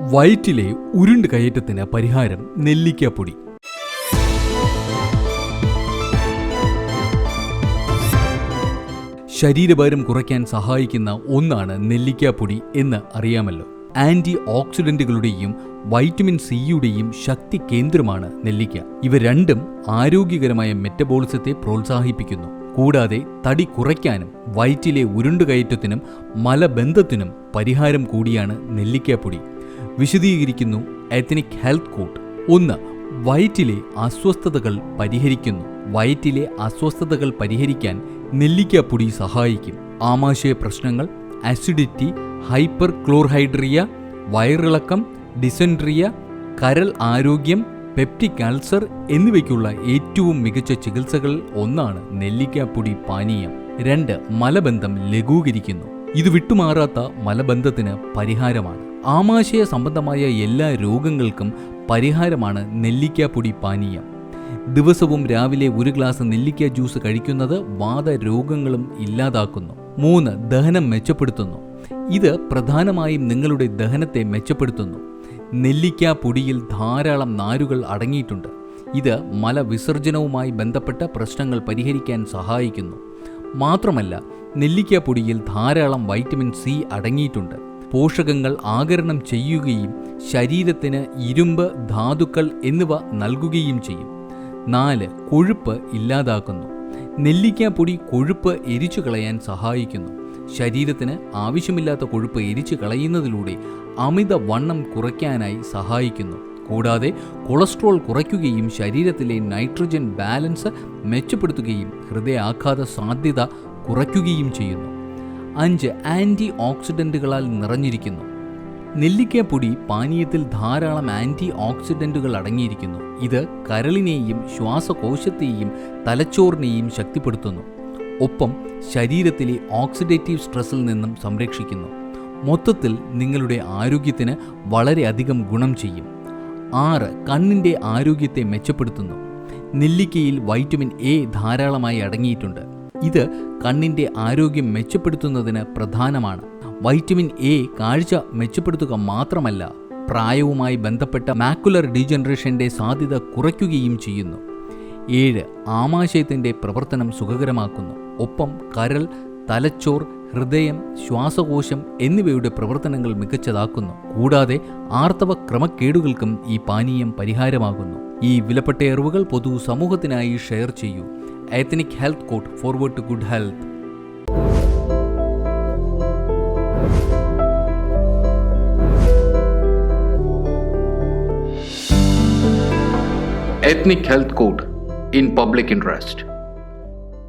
വയറ്റിലെ ഉരുണ്ട് കയറ്റത്തിന് പരിഹാരം നെല്ലിക്കപ്പൊടി. ശരീരഭാരം കുറയ്ക്കാൻ സഹായിക്കുന്ന ഒന്നാണ് നെല്ലിക്കാപ്പൊടി എന്ന് അറിയാമല്ലോ. ആന്റി ഓക്സിഡന്റുകളുടെയും വൈറ്റമിൻ സിയുടെയും ശക്തി കേന്ദ്രമാണ് നെല്ലിക്ക. ഇവ രണ്ടും ആരോഗ്യകരമായ മെറ്റബോളിസത്തെ പ്രോത്സാഹിപ്പിക്കുന്നു. കൂടാതെ തടി കുറയ്ക്കാനും വയറ്റിലെ ഉരുണ്ടുകയറ്റത്തിനും മലബന്ധത്തിനും പരിഹാരം കൂടിയാണ് നെല്ലിക്കാപ്പൊടി. വിശദീകരിക്കുന്നു എത്നിക് ഹെൽത്ത് കോട്ട് ഒന്ന് വയറ്റിലെ അസ്വസ്ഥതകൾ പരിഹരിക്കുന്നു. വയറ്റിലെ അസ്വസ്ഥതകൾ പരിഹരിക്കാൻ നെല്ലിക്കാപ്പൊടി സഹായിക്കും. ആമാശയ പ്രശ്നങ്ങൾ അസിഡിറ്റി ഹൈപ്പർ ക്ലോർഹൈഡ്രിയ വയറിളക്കം ഡിസെൻട്രിയ കരൾ ആരോഗ്യം പെപ്റ്റിക് അൾസർ എന്നിവയ്ക്കുള്ള ഏറ്റവും മികച്ച ചികിത്സകളിൽ ഒന്നാണ് നെല്ലിക്കാപ്പൊടി പാനീയം. രണ്ട് മലബന്ധം ലഘൂകരിക്കുന്നു. ഇത് വിട്ടുമാറാത്ത മലബന്ധത്തിന് പരിഹാരമാണ്. ആമാശയ സംബന്ധമായ എല്ലാ രോഗങ്ങൾക്കും പരിഹാരമാണ് നെല്ലിക്കാപ്പൊടി പാനീയം. ദിവസവും രാവിലെ ഒരു ഗ്ലാസ് നെല്ലിക്ക ജ്യൂസ് കഴിക്കുന്നത് വാദരോഗങ്ങളും ഇല്ലാതാക്കുന്നു. മൂന്ന് ദഹനം മെച്ചപ്പെടുത്തുന്നു. ഇത് പ്രധാനമായും നിങ്ങളുടെ ദഹനത്തെ മെച്ചപ്പെടുത്തുന്നു. നെല്ലിക്ക പൊടിയിൽ ധാരാളം നാരുകൾ അടങ്ങിയിട്ടുണ്ട്. ഇത് മലവിസർജനവുമായി ബന്ധപ്പെട്ട പ്രശ്നങ്ങൾ പരിഹരിക്കാൻ സഹായിക്കുന്നു. മാത്രമല്ല നെല്ലിക്ക പൊടിയിൽ ധാരാളം വൈറ്റമിൻ സി അടങ്ങിയിട്ടുണ്ട്. പോഷകങ്ങൾ ആകരണം ചെയ്യുകയും ശരീരത്തിന് ഇരുമ്പ് ധാതുക്കൾ എന്നിവ നൽകുകയും ചെയ്യും. നാല് കൊഴുപ്പ് ഇല്ലാതാക്കുന്നു. നെല്ലിക്കാപ്പൊടി കൊഴുപ്പ് എരിച്ചു കളയാൻ സഹായിക്കുന്നു. ശരീരത്തിന് ആവശ്യമില്ലാത്ത കൊഴുപ്പ് എരിച്ചു കളയുന്നതിലൂടെ അമിത വണ്ണം കുറയ്ക്കാനായി സഹായിക്കുന്നു. കൂടാതെ കൊളസ്ട്രോൾ കുറയ്ക്കുകയും ശരീരത്തിലെ നൈട്രജൻ ബാലൻസ് മെച്ചപ്പെടുത്തുകയും ഹൃദയാഘാത സാധ്യത കുറയ്ക്കുകയും ചെയ്യുന്നു. അഞ്ച് ആന്റി ഓക്സിഡന്റുകളാൽ നിറഞ്ഞിരിക്കുന്നു നെല്ലിക്കപ്പൊടി പാനീയത്തിൽ ധാരാളം ആന്റി ഓക്സിഡന്റുകൾ അടങ്ങിയിരിക്കുന്നു. ഇത് കരളിനെയും ശ്വാസകോശത്തെയും തലച്ചോറിനെയും ശക്തിപ്പെടുത്തുന്നു. ഒപ്പം ശരീരത്തിലെ ഓക്സിഡേറ്റീവ് സ്ട്രെസ്സിൽ നിന്നും സംരക്ഷിക്കുന്നു. മൊത്തത്തിൽ നിങ്ങളുടെ ആരോഗ്യത്തിന് വളരെയധികം ഗുണം ചെയ്യും. ആറ് കണ്ണിന്റെ ആരോഗ്യത്തെ മെച്ചപ്പെടുത്തുന്നു. നെല്ലിക്കയിൽ വൈറ്റമിൻ എ ധാരാളമായി അടങ്ങിയിട്ടുണ്ട്. ഇത് കണ്ണിന്റെ ആരോഗ്യം മെച്ചപ്പെടുത്തുന്നതിന് പ്രധാനമാണ്. വൈറ്റമിൻ എ കാഴ്ച മെച്ചപ്പെടുത്തുക മാത്രമല്ല പ്രായവുമായി ബന്ധപ്പെട്ട മാക്കുലർ ഡീജനറേഷന്റെ സാധ്യത കുറയ്ക്കുകയും ചെയ്യുന്നു. ഏഴ് ആമാശയത്തിന്റെ പ്രവർത്തനം സുഖകരമാക്കുന്നു. ഒപ്പം കരൾ തലച്ചോർ ഹൃദയം ശ്വാസകോശം എന്നിവയുടെ പ്രവർത്തനങ്ങൾ മികച്ചതാക്കുന്നു. കൂടാതെ ആർത്തവ ക്രമക്കേടുകൾക്കും ഈ പാനീയം പരിഹാരമാകുന്നു. ഈ വിലപ്പെട്ട അറിവുകൾ പൊതു സമൂഹത്തിനായി ഷെയർ ചെയ്യൂ. Ethnic Health Code Forward to Good Health. Ethnic Health Code in Public Interest.